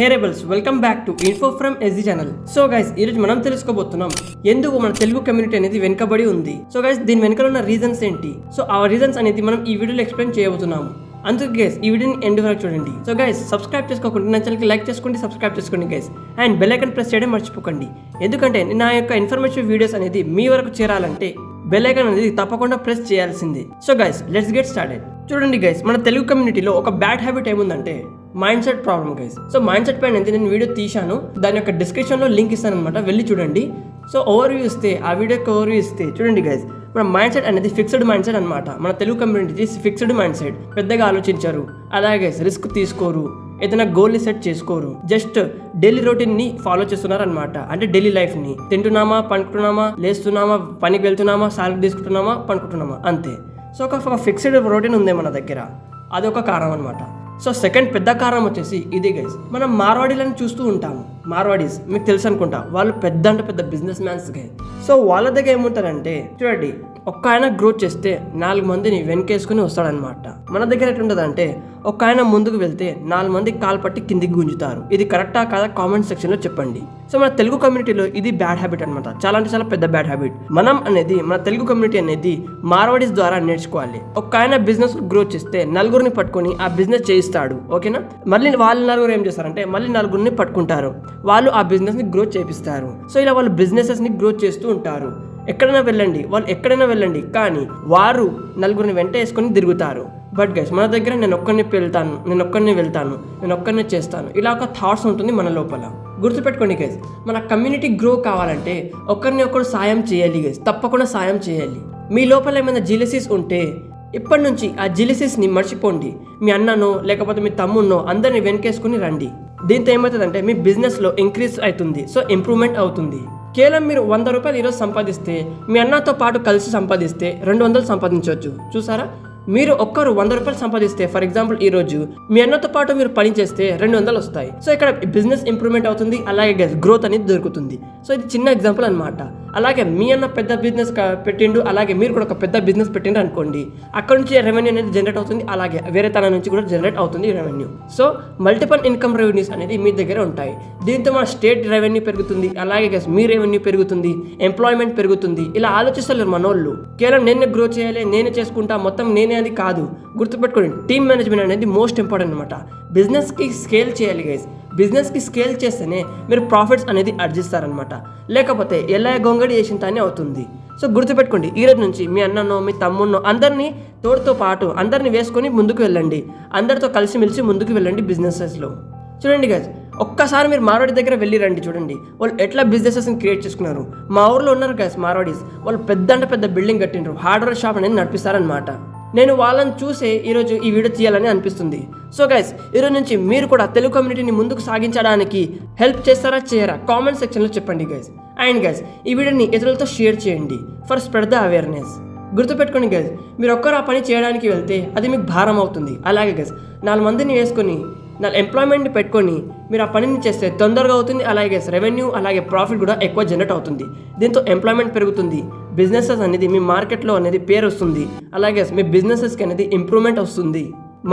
హేరేబుల్స్ welcome back to info from SG channel. So guys ఈ రోజు మనం తెలుసుకోబోతున్నాం ఎందుకు మన తెలుగు కమ్యూనిటీ అనేది వెనుకబడి ఉంది? సో గైస్ దీని వెనుకలో ఉన్న రీజన్స్ ఏంటి? సో ఆ రీజన్స్ అనేది మనం ఈ వీడియోలో ఎక్స్ప్లెయిన్ చేయబోతున్నాము. అందుకు గైస్ ఈ వీడియోని ఎండ్ వరకు చూడండి. సో గైస్ సబ్స్క్రైబ్ చేసుకోకుండా నా ఛానల్కి లైక్ చేసుకోండి సబ్స్క్రైబ్ చేసుకోండి guys. And bell icon press చేయడం మర్చిపోకండి. ఎందుకంటే నా యొక్క ఇన్ఫర్మేటివ్ వీడియోస్ అనేది మీ వరకు చేరాలంటే బెల్ ఐకన్ అనేది తప్పకుండా ప్రెస్ చేయాల్సింది. So guys let's get started చూడండి గైస్ మన తెలుగు కమ్యూనిటీలో ఒక బ్యాడ్ హ్యాబిట్ ఏముందంటే mindset problem guys so mindset పైన అయితే నేను వీడియో తీశాను. దాని యొక్క డిస్క్రిప్షన్లో లింక్ ఇస్తాను అనమాట వెళ్ళి చూడండి. సో ఓవర్ వ్యూ ఇస్తే ఆ వీడియోకి ఓవర్ వ్యూ ఇస్తే చూడండి గైస్ మన మైండ్ సెట్ అనేది ఫిక్స్డ్ మైండ్ సెట్ అనమాట మన Telugu community fixed mind set పెద్దగా ఆలోచించారు. అలాగే రిస్క్ తీసుకోరు. ఏదైనా గోల్ని సెట్ చేసుకోరు. జస్ట్ డైలీ రొటీన్ని ఫాలో చేస్తున్నారు అనమాట అంటే డైలీ లైఫ్ని. తింటున్నామా పండుకుంటున్నామా లేస్తున్నామా పనికి వెళ్తున్నామా సాలరీ తీసుకుంటున్నామా పండుకుంటున్నామా అంతే. సో ఒక ఫిక్స్డ్ రొటీన్ ఉంది మన దగ్గర. అదొక కారణం అనమాట సో సెకండ్ పెద్ద కారణం వచ్చేసి ఇది గైస్ మనం మార్వాడీలను చూస్తూ ఉంటాము మార్వాడీస్ మీకు తెలుసు అనుకుంటా. వాళ్ళు పెద్ద అంటే పెద్ద బిజినెస్ మ్యాన్స్ గైస్ సో వాళ్ళ దగ్గర ఏముంటారంటే చూడండి ఒక్క ఆయన గ్రోత్ చేస్తే నాలుగు మందిని వెనకేసుకుని వస్తాడనమాట మన దగ్గర ఎట్లుంటుంది అంటే ఆయన ముందుకు వెళ్తే నాలుగు మంది కాలు పట్టి కిందికి గుంజుతారు. ఇది కరెక్టా కాదా కామెంట్ సెక్షన్లో చెప్పండి. సో మన తెలుగు కమ్యూనిటీలో ఇది బ్యాడ్ హ్యాబిట్ అనమాట చాలా అంటే చాలా పెద్ద బ్యాడ్ హ్యాబిట్. మనం అనేది మన తెలుగు కమ్యూనిటీ అనేది మార్వాడీస్ ద్వారా నేర్చుకోవాలి. ఒక ఆయన బిజినెస్ గ్రోత్ చేస్తే నలుగురిని పట్టుకొని ఆ బిజినెస్ చేయిస్తాడు. ఓకేనా? మళ్ళీ వాళ్ళు నలుగురు ఏం చేస్తారంటే మళ్ళీ నలుగురిని పట్టుకుంటారు. వాళ్ళు ఆ బిజినెస్ని గ్రోత్ చేపిస్తారు. సో ఇలా వాళ్ళు బిజినెసెస్ని గ్రోత్ చేస్తూ ఉంటారు. ఎక్కడైనా వెళ్ళండి. వాళ్ళు ఎక్కడైనా వెళ్ళండి. కానీ వారు నలుగురిని వెంట వేసుకొని తిరుగుతారు. బట్ గైస్ మన దగ్గర నేను ఒక్కరిని వెళ్తాను. నేను ఒక్కరిని వెళ్తాను. నేను ఒక్కరిని చేస్తాను. ఇలా ఒక థాట్స్ ఉంటుంది మన లోపల. గుర్తుపెట్టుకోండి గైస్ మన కమ్యూనిటీ గ్రో కావాలంటే ఒకరిని ఒకరు సాయం చేయాలి గైస్ తప్పకుండా సాయం చేయాలి. మీ లోపల ఏమైనా జిలసిస్ ఉంటే ఇప్పటి నుంచి ఆ జిలసిస్ని మర్చిపోండి. మీ అన్ననో లేకపోతే మీ తమ్మున్నో అందరిని వెనకేసుకుని రండి. దీంతో ఏమవుతుందంటే మీ బిజినెస్లో ఇంక్రీజ్ అవుతుంది. సో ఇంప్రూవ్మెంట్ అవుతుంది. కేవలం మీరు వంద రూపాయలు ఈరోజు సంపాదిస్తే మీ అన్నతో పాటు కలిసి సంపాదిస్తే రెండు వందలు సంపాదించవచ్చు. చూసారా? మీరు ఒక్కరు వంద రూపాయలు సంపాదిస్తే ఫర్ ఎగ్జాంపుల్ ఈ రోజు మీ అన్నతో పాటు మీరు పని చేస్తే రెండు వందలు వస్తాయి. సో ఇక్కడ బిజినెస్ ఇంప్రూవ్మెంట్ అవుతుంది అలాగే గ్రోత్ అనేది దొరుకుతుంది. సో ఇది చిన్న ఎగ్జాంపుల్ అనమాట అలాగే మీ అన్న పెద్ద బిజినెస్ పెట్టిండు అలాగే మీరు కూడా ఒక పెద్ద బిజినెస్ పెట్టిండు అనుకోండి అక్కడ నుంచి రెవెన్యూ అనేది జనరేట్ అవుతుంది అలాగే వేరే తన నుంచి కూడా జనరేట్ అవుతుంది revenue so multiple income revenues అనేది మీ దగ్గర ఉంటాయి. దీంతో మన స్టేట్ రెవెన్యూ పెరుగుతుంది అలాగే మీ రెవెన్యూ పెరుగుతుంది ఎంప్లాయ్మెంట్ పెరుగుతుంది. ఇలా ఆలోచిస్తలేరు మనోళ్ళు. కేవలం నేనే గ్రో చేయాలి నేనే చేసుకుంటా మొత్తం నేనే అది కాదు. గుర్తుపెట్టుకోండి టీమ్ మేనేజ్మెంట్ అనేది మోస్ట్ ఇంపార్టెంట్ అనమాట బిజినెస్కి స్కేల్ చేయాలి గైస్ బిజినెస్కి స్కేల్ చేస్తేనే మీరు ప్రాఫిట్స్ అనేది అర్జిస్తారనమాట లేకపోతే ఎలా గొంగడి చేసిన తానే అవుతుంది. సో గుర్తుపెట్టుకోండి ఈ రోజు నుంచి మీ అన్ననో మీ తమ్మున్నో అందరినీ తోడుతో పాటు అందరిని వేసుకొని ముందుకు వెళ్ళండి. అందరితో కలిసిమెలిసి ముందుకు వెళ్ళండి బిజినెసెస్లో. చూడండి గజ్ ఒక్కసారి మీరు మార్వాడి దగ్గర వెళ్ళి రండి చూడండి. వాళ్ళు ఎట్లా బిజినెసెస్ని క్రియేట్ చేసుకున్నారు? మా ఊర్లో ఉన్నారు గైస్ మార్వాడీస్. వాళ్ళు పెద్ద అంటే పెద్ద బిల్డింగ్ కట్టిండ్రు. హార్డ్వేర్ షాప్ అనేది నడిపిస్తారనమాట నేను వాళ్ళని చూసే ఈరోజు ఈ వీడియో తీయాలని అనిపిస్తుంది. సో గైస్ ఈరోజు నుంచి మీరు కూడా తెలుగు కమ్యూనిటీని ముందుకు సాగించడానికి హెల్ప్ చేస్తారా చేయరా? కామెంట్ సెక్షన్లో చెప్పండి గైస్ అండ్ గైస్ ఈ వీడియోని ఇతరులతో షేర్ చేయండి. ఫర్ స్ప్రెడ్ ద అవేర్నెస్ గుర్తుపెట్టుకోండి గైస్ మీరు ఒక్కరు ఆ పని చేయడానికి వెళ్తే అది మీకు భారం అవుతుంది. అలాగే గైస్ నాలుగు మందిని వేసుకొని నాలుగు ఎంప్లాయ్మెంట్ని పెట్టుకొని మీరు ఆ పనిని చేస్తే తొందరగా అవుతుంది. అలాగే రెవెన్యూ అలాగే ప్రాఫిట్ కూడా ఎక్కువ జనరేట్ అవుతుంది. దీంతో ఎంప్లాయ్మెంట్ పెరుగుతుంది. బిజినెసెస్ అనేది మీ మార్కెట్లో అనేది పేరు వస్తుంది. అలాగే మీ బిజినెసెస్కి అనేది ఇంప్రూవ్మెంట్ వస్తుంది.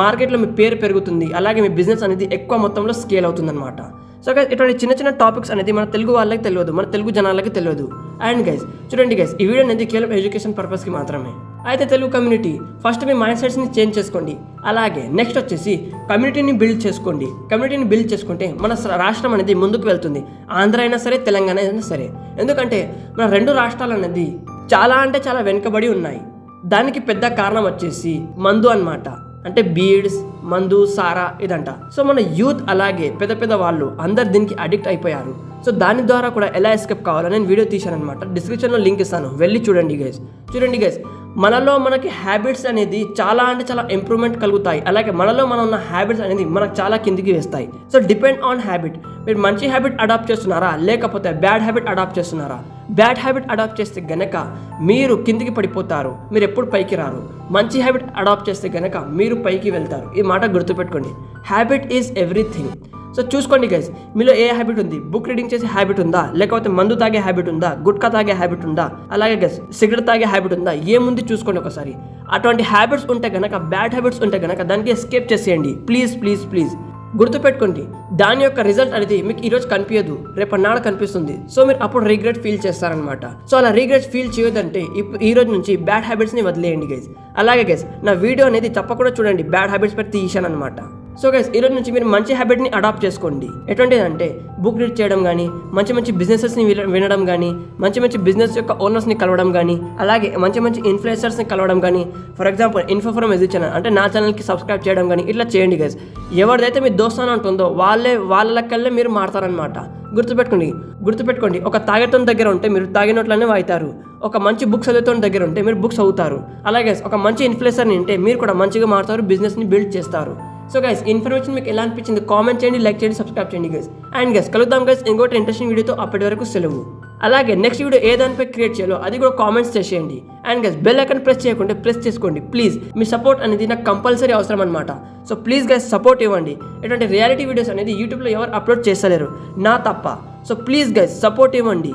మార్కెట్లో మీ పేరు పెరుగుతుంది. అలాగే మీ బిజినెస్ అనేది ఎక్కువ మొత్తంలో స్కేల్ అవుతుంది అనమాట సో గైస్ ఇటువంటి చిన్న చిన్న టాపిక్స్ అనేది మన తెలుగు వాళ్ళకి తెలియదు. మన తెలుగు జనాలకి తెలియదు. అండ్ గైస్ చూడండి గైస్ ఈ వీడియో అనేది కేవలం ఎడ్యుకేషన్ పర్పస్కి మాత్రమే. అయితే తెలుగు కమ్యూనిటీ ఫస్ట్ మీ మైండ్ సెట్స్ని చేంజ్ చేసుకోండి. అలాగే నెక్స్ట్ వచ్చేసి కమ్యూనిటీని బిల్డ్ చేసుకోండి. కమ్యూనిటీని బిల్డ్ చేసుకుంటే మన రాష్ట్రం అనేది ముందుకు వెళ్తుంది. ఆంధ్ర అయినా సరే తెలంగాణ అయినా సరే. ఎందుకంటే మన రెండు రాష్ట్రాలు అనేది చాలా అంటే చాలా వెనుకబడి ఉన్నాయి. దానికి పెద్ద కారణం వచ్చేసి మందు అన్నమాట. అంటే బీడ్స్ మందు సారా ఇదంట. సో మన యూత్ అలాగే పెద్ద పెద్ద వాళ్ళు అందరు దీనికి అడిక్ట్ అయిపోయారు. సో దాని ద్వారా కూడా ఎలా ఎస్కేప్ కావాలో నేను వీడియో తీశాను అనమాట డిస్క్రిప్షన్లో లింక్ ఇస్తాను. వెళ్ళి చూడండి గైస్ చూడండి గైస్ మనలో మనకి హ్యాబిట్స్ అనేది చాలా అంటే చాలా ఇంప్రూవ్మెంట్ కలుగుతాయి. అలాగే మనలో మనం ఉన్న హ్యాబిట్స్ అనేది మనకు చాలా కిందికి వేస్తాయి. సో డిపెండ్ ఆన్ హ్యాబిట్ మీరు మంచి హ్యాబిట్ అడాప్ట్ చేస్తున్నారా? లేకపోతే బ్యాడ్ హ్యాబిట్ అడాప్ట్ చేస్తున్నారా? బ్యాడ్ హ్యాబిట్ అడాప్ట్ చేస్తే గనక మీరు కిందికి పడిపోతారు. మీరు ఎప్పుడు పైకి రారు. మంచి హ్యాబిట్ అడాప్ట్ చేస్తే గనక మీరు పైకి వెళ్తారు. ఈ మాట గుర్తుపెట్టుకోండి. హ్యాబిట్ ఈజ్ ఎవ్రీథింగ్ సో చూసుకోండి గైస్ మీలో ఏ హ్యాబిట్ ఉంది? బుక్ రీడింగ్ చేసే హ్యాబిట్ ఉందా? లేకపోతే మందు తాగే హ్యాబిట్ ఉందా? గుట్కా తాగే హ్యాబిట్ ఉందా? అలాగే గైస్ సిగరెట్ తాగే హ్యాబిట్ ఉందా? ఏముంది చూసుకోండి ఒకసారి. అటువంటి హ్యాబిట్స్ ఉంటే గనక బ్యాడ్ హ్యాబిట్స్ ఉంటే గనక దానికి ఎస్కేప్ చేసేయండి. ప్లీజ్ ప్లీజ్ ప్లీజ్ గుర్తుపెట్టుకోండి. దాని యొక్క రిజల్ట్ అనేది మీకు ఈరోజు కనిపించదు. రేపు నాడు కనిపిస్తుంది. సో మీరు అప్పుడు రిగ్రెట్ ఫీల్ చేస్తారనమాట సో అలా రిగ్రెట్ ఫీల్ చేయొద్దంటే ఇప్పుడు ఈ రోజు నుంచి బ్యాడ్ హ్యాబిట్స్ని వదిలేయండి గైజ్ అలాగే గైస్ నా వీడియో అనేది తప్పకుండా చూడండి. బ్యాడ్ హ్యాబిట్స్ పెట్టి తీసాను అనమాట సో గైస్ ఈరోజు నుంచి మీరు మంచి హ్యాబిట్ని అడాప్ట్ చేసుకోండి. ఎటువంటిదంటే బుక్ రీడ్ చేయడం కానీ మంచి మంచి బిజినెసెస్ని వినడం కానీ మంచి మంచి బిజినెస్ యొక్క ఓనర్స్ని కలవడం కానీ అలాగే మంచి మంచి ఇన్ఫ్లుయెన్సర్స్ని కలవడం కానీ for example info from channel అంటే నా ఛానల్కి సబ్స్క్రైబ్ చేయడం కానీ ఇట్లా చేయండి గైస్ ఎవరిదైతే మీ దోస్తాన ఉంటుందో వాళ్ళే వాళ్ళ మీరు మారతారనమాట గుర్తుపెట్టుకోండి గుర్తుపెట్టుకోండి. ఒక తాగేటోని దగ్గర ఉంటే మీరు తాగినట్లనే వాయితారు. ఒక మంచి బుక్స్ చదువుతున్న దగ్గర ఉంటే మీరు బుక్స్ అవుతారు అలాగే ఒక మంచి ఇన్ఫ్లుయెన్సర్ని ఉంటే మీరు కూడా మంచిగా మారుతారు బిజినెస్ని బిల్డ్ చేస్తారు. సో గైస్ ఇన్ఫర్మేషన్ మీకు ఎలా అనిపించింది కామెంట్ చేయండి లైక్ చేయండి సబ్స్క్రైబ్ చేయండి గైస్ అండ్ గైస్ కలుద్దాం గైస్ ఇంకోటి ఇంట్రెస్టింగ్ వీడియోతో అప్పటి వరకు సెలవు. అలాగే నెక్స్ట్ వీడియో ఏ దానిపై క్రియేట్ చేయాలో అది కూడా కామెంట్స్ చేసేయండి. And guys bell icon press చేయకుంటే ప్రెస్ చేసుకోండి. ప్లీజ్ మీ సపోర్ట్ అనేది నాకు కంపల్సరీ అవసరం అనమాట సో ప్లీజ్ గైస్ సపోర్ట్ ఇవ్వండి. ఎటువంటి రియాలిటీ వీడియోస్ అనేది యూట్యూబ్లో ఎవరు అప్లోడ్ చేస్తలేరు. నా తప్ప. సో ప్లీజ్ గైస్ సపోర్ట్ ఇవ్వండి.